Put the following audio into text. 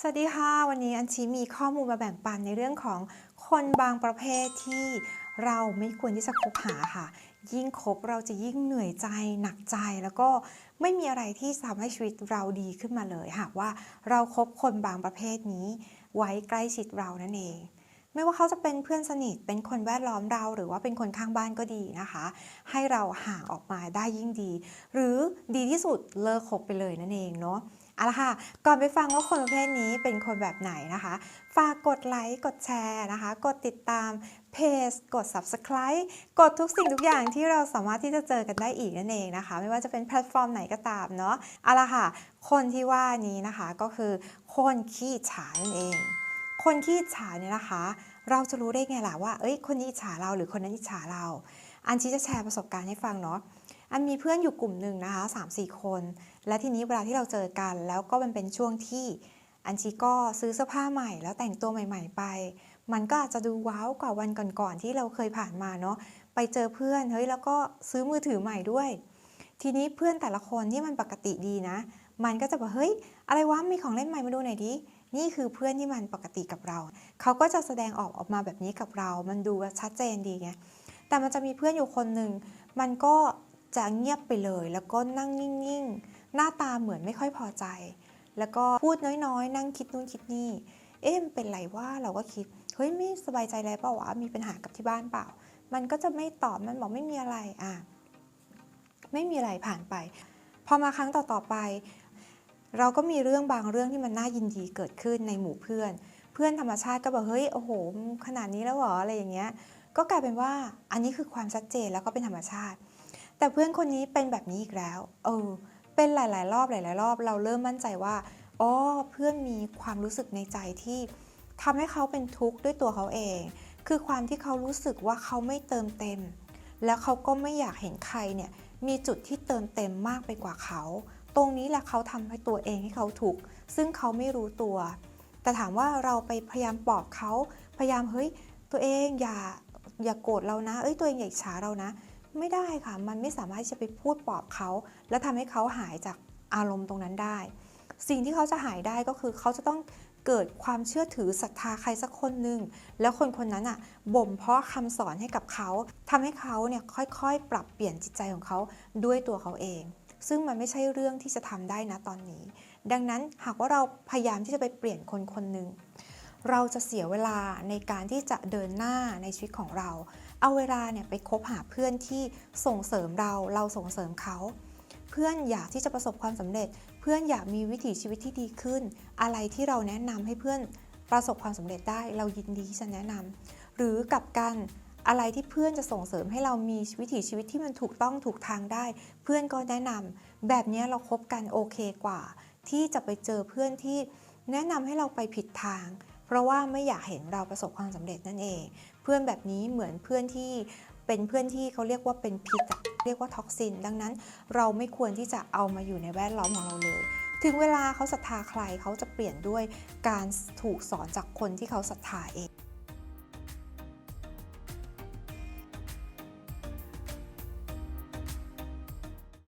สวัสดีค่ะ วันนี้อัญชีมีข้อมูลมาแบ่งปันในเรื่องของคนบางประเภทที่เราไม่ควรที่จะคบหาค่ะ ยิ่งคบเราจะยิ่งเหนื่อยใจหนักใจแล้วก็ไม่มีอะไรที่ทำให้ชีวิตเราดีขึ้นมาเลยหากว่าเราครบคนบางประเภทนี้ไว้ใกล้ชิดเรานั่นเอง ไม่ว่าเขาจะเป็นเพื่อนสนิท เป็นคนแวดล้อมเรา หรือว่าเป็นคนข้างบ้านก็ดีนะคะ ให้เราห่างออกมาได้ยิ่งดี หรือดีที่สุดเลิกคบไปเลยนั่นเองเนาะเอาละค่ะ ก่อนไปฟังว่าคนประเภทนี้เป็นคนแบบไหนนะคะ ฝากกดไลค์ กดแชร์นะคะ กดติดตามเพจ กด subscribe กดทุกสิ่งทุกอย่างที่เราสามารถที่จะเจอกันได้อีกนั่นเองนะคะ ไม่ว่าจะเป็นแพลตฟอร์มไหนก็ตามเนาะ เอาละค่ะ คนที่ว่านี้นะคะก็คือคนขี้ฉานั่นเอง คนขี้อิจฉาเนี่ยนะคะ เราจะรู้ได้ไงล่ะว่า เอ้ย คนนี้อิจฉาเราหรือคนนั้นอิจฉาเรา อันชี้จะแชร์ประสบการณ์ให้ฟังเนาะ อันมีเพื่อนอยู่กลุ่มหนึ่งนะคะ3 4 คน และทีนี้เวลาที่เราเจอกัน แล้วก็มันเป็นช่วงที่อันชีก็ซื้อเสื้อผ้าใหม่ แล้วแต่งตัวใหม่ ๆ ไป มันก็อาจจะดูว้าวกว่าวันก่อนๆที่เราเคยผ่านมาเนาะ ไปเจอเพื่อน เฮ้ย แล้วก็ซื้อมือถือใหม่ด้วย ทีนี้เพื่อนแต่ละคนที่มันปกติดีนะ มันก็จะบอก เฮ้ย อะไรวะ มีของเล่นใหม่มาดูหน่อยดิ นี่คือเพื่อนที่มันปกติกับเรา เขาก็จะแสดงออกออกมาแบบนี้กับเรา มันดูชัดเจนดีไง แต่มันจะมีเพื่อนอยู่คนหนึ่ง มันก็จะเงียบไปเลย แล้วก็นั่งนิ่งๆ หน้าตาเหมือนไม่ค่อยพอใจ แล้วก็พูดน้อยๆ นั่งคิดนู่นคิดนี่ เอ๊ะมันเป็นไรว่าเราก็คิด เฮ้ยไม่สบายใจอะไรเปล่าวะ มีปัญหากับที่บ้านเปล่า มันก็จะไม่ตอบ มันบอกไม่มีอะไร อะ ไม่มีอะไรผ่านไป พอมาครั้งต่อๆไป เราก็มีเรื่องบางเรื่องที่มันน่ายินดีเกิดขึ้นในหมู่เพื่อน เพื่อนธรรมชาติก็บอกเฮ้ยโอ้โห ขนาดนี้แล้วหรออะไรอย่างเงี้ยก็กลายเป็นว่าอันนี้คือความชัดเจนแล้วก็เป็นธรรมชาติ แต่เพื่อนคนนี้เป็นแบบนี้อีกแล้วเออเป็นหลาย ๆ รอบหลาย ๆ รอบ เราเริ่มมั่นใจว่าอ๋อเพื่อนมีความรู้สึกในใจที่ทำให้เขาเป็นทุกข์ด้วยตัวเขาเอง คือความที่เขารู้สึกว่าเขาไม่เติมเต็ม แล้วเขาก็ไม่อยากเห็นใครเนี่ยมีจุดที่เติมเต็มมากไปกว่าเขา ตรงนี้แหละเขาทำให้ตัวเองให้เขาทุกข์ซึ่งเขาไม่รู้ตัว แต่ถามว่าเราไปพยายามปลอบเขาพยายามเฮ้ยตัวเองอย่าอย่าโกรธเรานะ เอ้ยตัวเองอย่าอิจฉาเรานะ ไม่ได้ค่ะ มันไม่สามารถที่จะไปพูดปลอบเขา แล้วทำให้เขาหายจากอารมณ์ตรงนั้นได้ สิ่งที่เขาจะหายได้ก็คือเขาจะต้องเกิดความเชื่อถือศรัทธาใครสักคนหนึ่งแล้วคนคนนั้นอะบ่มเพาะคำสอนให้กับเขาทำให้เขาเนี่ยค่อยๆ ปรับเปลี่ยนจิตใจของเขาด้วยตัวเขาเอง ซึ่งมันไม่ใช่เรื่องที่จะทำได้นะตอนนี้ ดังนั้นหากว่าเราพยายามที่จะไปเปลี่ยนคนคนหนึ่งเราจะเสียเวลาในการที่จะเดินหน้าในชีวิตของเรา เอาเวลาเนี่ยไปคบหาเพื่อนที่ส่งเสริมเรา เราส่งเสริมเขา เพื่อนอยากที่จะประสบความสำเร็จ เพื่อนอยากมีวิถีชีวิตที่ดีขึ้น อะไรที่เราแนะนำให้เพื่อนประสบความสำเร็จได้ เรายินดีที่จะแนะนำหรือกลับกัน อะไรที่เพื่อนจะส่งเสริมให้เรามีวิถีชีวิตที่มันถูกต้องถูกทางได้ เพื่อนก็แนะนำแบบนี้เราคบกันโอเคกว่า ที่จะไปเจอเพื่อนที่แนะนำให้เราไปผิดทาง เพราะว่าไม่อยากเห็นเราประสบความสำเร็จนั่นเอง เพื่อนแบบนี้เหมือนเพื่อนที่เป็นเพื่อนที่เขาเรียกว่าเป็นพิษเรียกว่าท็อกซิน ดังนั้นเราไม่ควรที่จะเอามาอยู่ในแวดล้อมของเราเลย ถึงเวลาเขาศรัทธาใครเขาจะเปลี่ยนด้วยการถูกสอนจากคนที่เขาศรัทธาเอง